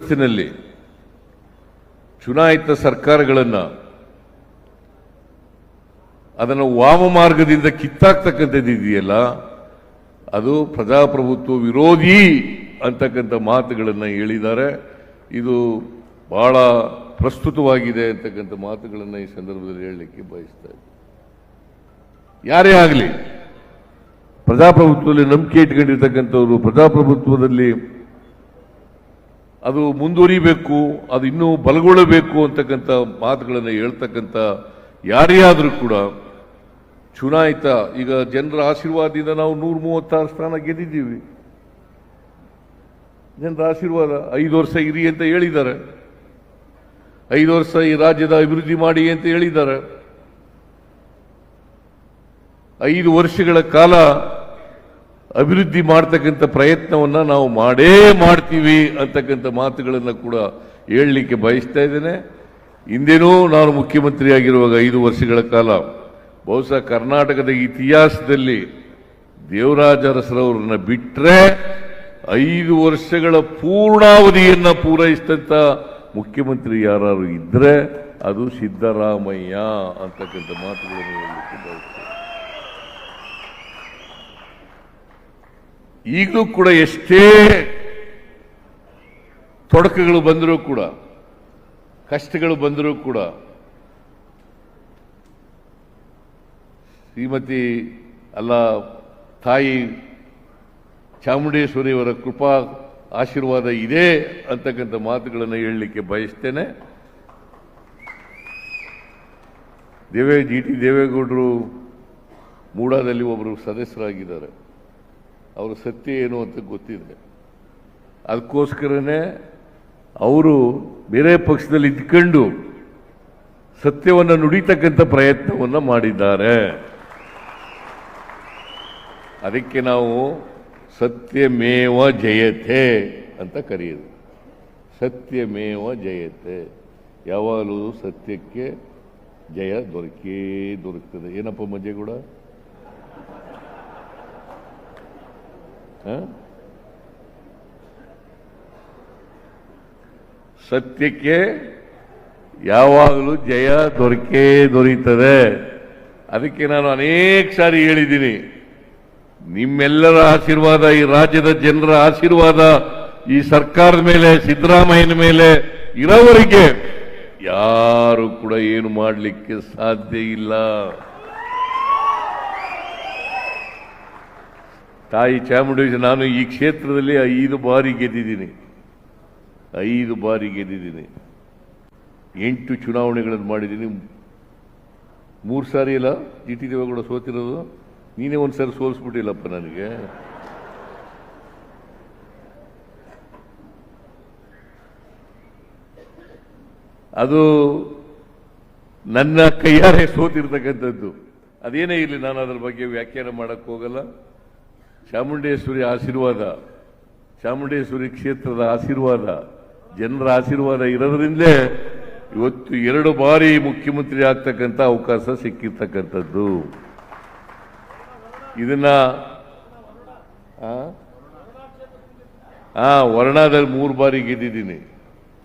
ಜಗತ್ತಿನಲ್ಲಿ ಚುನಾಯಿತ ಸರ್ಕಾರಗಳನ್ನು ಅದನ್ನು ವಾಮ ಮಾರ್ಗದಿಂದ ಕಿತ್ತಾಕ್ತಕ್ಕಂಥದ್ದು ಇದೆಯಲ್ಲ, ಅದು ಪ್ರಜಾಪ್ರಭುತ್ವ ವಿರೋಧಿ ಅಂತಕ್ಕಂಥ ಮಾತುಗಳನ್ನು ಹೇಳಿದ್ದಾರೆ. ಇದು ಬಹಳ ಪ್ರಸ್ತುತವಾಗಿದೆ ಅಂತಕ್ಕಂಥ ಮಾತುಗಳನ್ನು ಈ ಸಂದರ್ಭದಲ್ಲಿ ಹೇಳಲಿಕ್ಕೆ ಬಯಸ್ತಾ ಇದ್ದೀನಿ. ಯಾರೇ ಆಗಲಿ, ಪ್ರಜಾಪ್ರಭುತ್ವದಲ್ಲಿ ನಂಬಿಕೆ ಇಟ್ಕೊಂಡಿರ್ತಕ್ಕಂಥವ್ರು ಪ್ರಜಾಪ್ರಭುತ್ವದಲ್ಲಿ ಅದು ಮುಂದುವರಿಬೇಕು, ಅದು ಇನ್ನೂ ಬಲಗೊಳ್ಳಬೇಕು ಅಂತಕ್ಕಂಥ ಮಾತುಗಳನ್ನು ಹೇಳ್ತಕ್ಕಂಥ ಯಾರೇ ಆದರೂ ಕೂಡ ಚುನಾಯಿತ, ಈಗ ಜನರ ಆಶೀರ್ವಾದದಿಂದ ನಾವು ನೂರ ಮೂವತ್ತಾರು ಸ್ಥಾನ ಗೆದ್ದಿದ್ದೀವಿ. ಜನರ ಆಶೀರ್ವಾದ ಐದು ವರ್ಷ ಇರಿ ಅಂತ ಹೇಳಿದ್ದಾರೆ. ಐದು ವರ್ಷ ಈ ರಾಜ್ಯದ ಅಭಿವೃದ್ಧಿ ಮಾಡಿ ಅಂತ ಹೇಳಿದ್ದಾರೆ. ಐದು ವರ್ಷಗಳ ಕಾಲ ಅಭಿವೃದ್ಧಿ ಮಾಡ್ತಕ್ಕಂಥ ಪ್ರಯತ್ನವನ್ನು ನಾವು ಮಾಡೇ ಮಾಡ್ತೀವಿ ಅಂತಕ್ಕಂಥ ಮಾತುಗಳನ್ನು ಕೂಡ ಹೇಳಲಿಕ್ಕೆ ಬಯಸ್ತಾ ಇದ್ದೇನೆ. ಹಿಂದೇನೂ ನಾನು ಮುಖ್ಯಮಂತ್ರಿ ಆಗಿರುವಾಗ ಐದು ವರ್ಷಗಳ ಕಾಲ ಬಹುಶಃ ಕರ್ನಾಟಕದ ಇತಿಹಾಸದಲ್ಲಿ ದೇವರಾಜ ಅರಸರವರನ್ನ ಬಿಟ್ಟರೆ ಐದು ವರ್ಷಗಳ ಪೂರ್ಣಾವಧಿಯನ್ನು ಪೂರೈಸಿದಂಥ ಮುಖ್ಯಮಂತ್ರಿ ಯಾರು ಇದ್ದರೆ ಅದು ಸಿದ್ದರಾಮಯ್ಯ ಅಂತಕ್ಕಂಥ ಮಾತುಗಳನ್ನು ಹೇಳಲಿಕ್ಕೆ ಬಯಸ್ತೇನೆ. ಈಗಲೂ ಕೂಡ ಎಷ್ಟೇ ತೊಡಕುಗಳು ಬಂದರೂ ಕೂಡ, ಕಷ್ಟಗಳು ಬಂದರೂ ಕೂಡ, ಶ್ರೀಮತಿ ಅಲ್ಲ ತಾಯಿ ಚಾಮುಂಡೇಶ್ವರಿಯವರ ಕೃಪಾ ಆಶೀರ್ವಾದ ಇದೆ ಅಂತಕ್ಕಂಥ ಮಾತುಗಳನ್ನು ಹೇಳಲಿಕ್ಕೆ ಬಯಸ್ತೇನೆ. ದೇವೇ, ಜಿ ಟಿ ದೇವೇಗೌಡರು ಮೂಡಾದಲ್ಲಿ ಒಬ್ಬರು ಸದಸ್ಯರಾಗಿದ್ದಾರೆ. ಅವರ ಸತ್ಯ ಏನು ಅಂತ ಗೊತ್ತಿದೆ. ಅದಕ್ಕೋಸ್ಕರನೇ ಅವರು ಬೇರೆ ಪಕ್ಷದಲ್ಲಿ ಇದ್ಕೊಂಡು ಸತ್ಯವನ್ನು ನುಡಿತಕ್ಕಂಥ ಪ್ರಯತ್ನವನ್ನು ಮಾಡಿದ್ದಾರೆ. ಅದಕ್ಕೆ ನಾವು ಸತ್ಯಮೇವ ಜಯತೆ ಅಂತ ಕರೆಯೋದು. ಸತ್ಯಮೇವ ಜಯತೆ. ಯಾವಾಗಲೂ ಸತ್ಯಕ್ಕೆ ಜಯ ದೊರಕೇ ದೊರಕ್ತದೆ. ಏನಪ್ಪ ಮಜೆ ಹ? ಸತ್ಯಕ್ಕೆ ಯಾವಾಗಲೂ ಜಯ ದೊರಕೇ ದೊರೀತದೆ. ಅದಕ್ಕೆ ನಾನು ಅನೇಕ ಸಾರಿ ಹೇಳಿದ್ದೀನಿ. ನಿಮ್ಮೆಲ್ಲರ ಆಶೀರ್ವಾದ, ಈ ರಾಜ್ಯದ ಜನರ ಆಶೀರ್ವಾದ, ಈ ಸರ್ಕಾರದ ಮೇಲೆ, ಸಿದ್ದರಾಮಯ್ಯನ ಮೇಲೆ ಇರೋವರಿಗೆ ಯಾರು ಕೂಡ ಏನು ಮಾಡಲಿಕ್ಕೆ ಸಾಧ್ಯ ಇಲ್ಲ. ತಾಯಿ ಚಾಮುಂಡೇಶ್ವರಿ, ನಾನು ಈ ಕ್ಷೇತ್ರದಲ್ಲಿ ಐದು ಬಾರಿ ಗೆದ್ದಿದ್ದೀನಿ. ಐದು ಬಾರಿ ಗೆದ್ದಿದ್ದೀನಿ. ಎಂಟು ಚುನಾವಣೆಗಳನ್ನು ಮಾಡಿದ್ದೀನಿ. ಮೂರು ಸಾರಿ ಇಲ್ಲ ಜಿ ಟಿ ದೇವೇಗೌಡ ಸೋತಿರೋದು. ನೀನೇ ಒಂದು ಸಾರಿ ಸೋಲಿಸ್ಬಿಟ್ಟಿಲ್ಲಪ್ಪ ನನಗೆ. ಅದು ನನ್ನ ಕೈಯಾರೆ ಸೋತಿರ್ತಕ್ಕಂಥದ್ದು. ಅದೇನೇ ಇರಲಿ, ನಾನು ಅದರ ಬಗ್ಗೆ ವ್ಯಾಖ್ಯಾನ ಮಾಡಕ್ಕೆ ಹೋಗಲ್ಲ. ಚಾಮುಂಡೇಶ್ವರಿ ಆಶೀರ್ವಾದ, ಚಾಮುಂಡೇಶ್ವರಿ ಕ್ಷೇತ್ರದ ಆಶೀರ್ವಾದ, ಜನರ ಆಶೀರ್ವಾದ ಇರೋದ್ರಿಂದಲೇ ಇವತ್ತು ಎರಡು ಬಾರಿ ಮುಖ್ಯಮಂತ್ರಿ ಆಗ್ತಕ್ಕಂಥ ಅವಕಾಶ ಸಿಕ್ಕಿರ್ತಕ್ಕಂಥದ್ದು ಇದನ್ನ? ಆ ವರ್ಣಾದಲ್ಲಿ ಮೂರು ಬಾರಿ ಗೆದ್ದಿದ್ದೀನಿ